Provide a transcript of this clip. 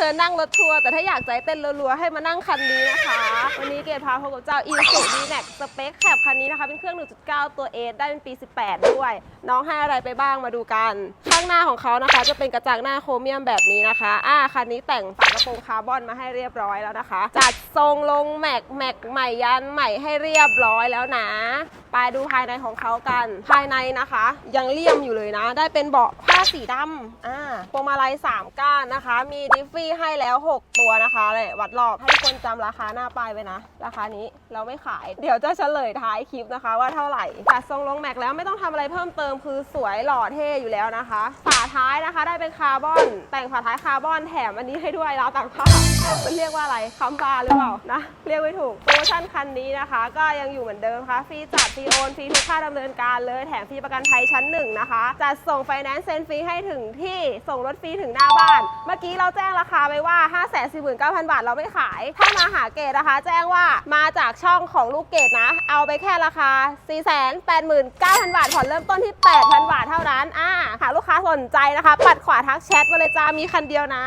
เชิญนั่งรถทัวร์แต่ถ้าอยากใจเต้นรัวๆให้มานั่งคันนี้นะคะ วันนี้เกดพาพบกับเจ้า i s u d d m a x สเปคแคบคันนี้นะคะ เป็นเครื่อง 1.9 ตัว A ได้เป็นปี 18 ด้วย น้องให้อะไรไปบ้างมาดูกัน ข้างหน้าของเขานะคะ จะเป็นกระจังหน้าโครเมียมแบบนี้นะคะอ่าคันนี้แต่งฝากระโปรงคาร์บอนมาให้เรียบร้อยแล้วนะคะ จัดทรงลงแม็กแม็กใหม่ยันใหม่ให้เรียบร้อยแล้วนะ ดูภายในของเขากัน ภายในนะคะ ยังเลี่ยมอยู่เลยนะ ได้เป็นเบาะผ้าสีดำอ่าพวงมาลัย3ก้านนะคะ มีดิฟฟี่ให้แล้ว 6 ตัวนะคะเลยวัดรอบให้ทุกคนจำราคาหน้าป้ายไว้นะ ราคานี้เราไม่ขาย เดี๋ยวจะเฉลยท้ายคลิปนะคะ ว่าเท่าไหร่จัดทรงลงแม็กแล้วไม่ต้องทำอะไรเพิ่มเติมคือสวยหล่อเท่อยู่แล้วนะคะ ฝาท้ายนะคะได้เป็นคาร์บอน แต่งฝาท้ายคาร์บอนแถมอันนี้ให้ด้วยราวตากผ้ามันเรียกว่าอะไรคัมบาหรือเปล่านะเรียกไม่ถูกโปรโมชั่นคันนี้นะคะ ก็ยังอยู่เหมือนเดิมค่ะฟรีจัดฟรีโอนฟรีทุกค่าดำเนินการเลยแถมฟรีประกันภัยชั้นหนึ่งนะคะจัดส่งไฟแนนซ์เซ็นฟรีให้ถึงที่ส่งรถฟรีถึงหน้าบ้าน เมื่อกี้เราแจ้งราคาไปว่า 5 4 9 0 0 0 บาทเราไม่ขาย ถ้ามาหาเกดนะคะ แจ้งว่ามาจากช่องของลูกเกดนะ เอาไปแค่ราคา 4 8 9 0 0 0 บาทผ่อนเริ่มต้นที่ 8,000 บาทเท่านั้นอ่าหากลูกค้าสนใจนะคะ ปัดขวาทักแชทมาเลยจ้ามีคันเดียวนะ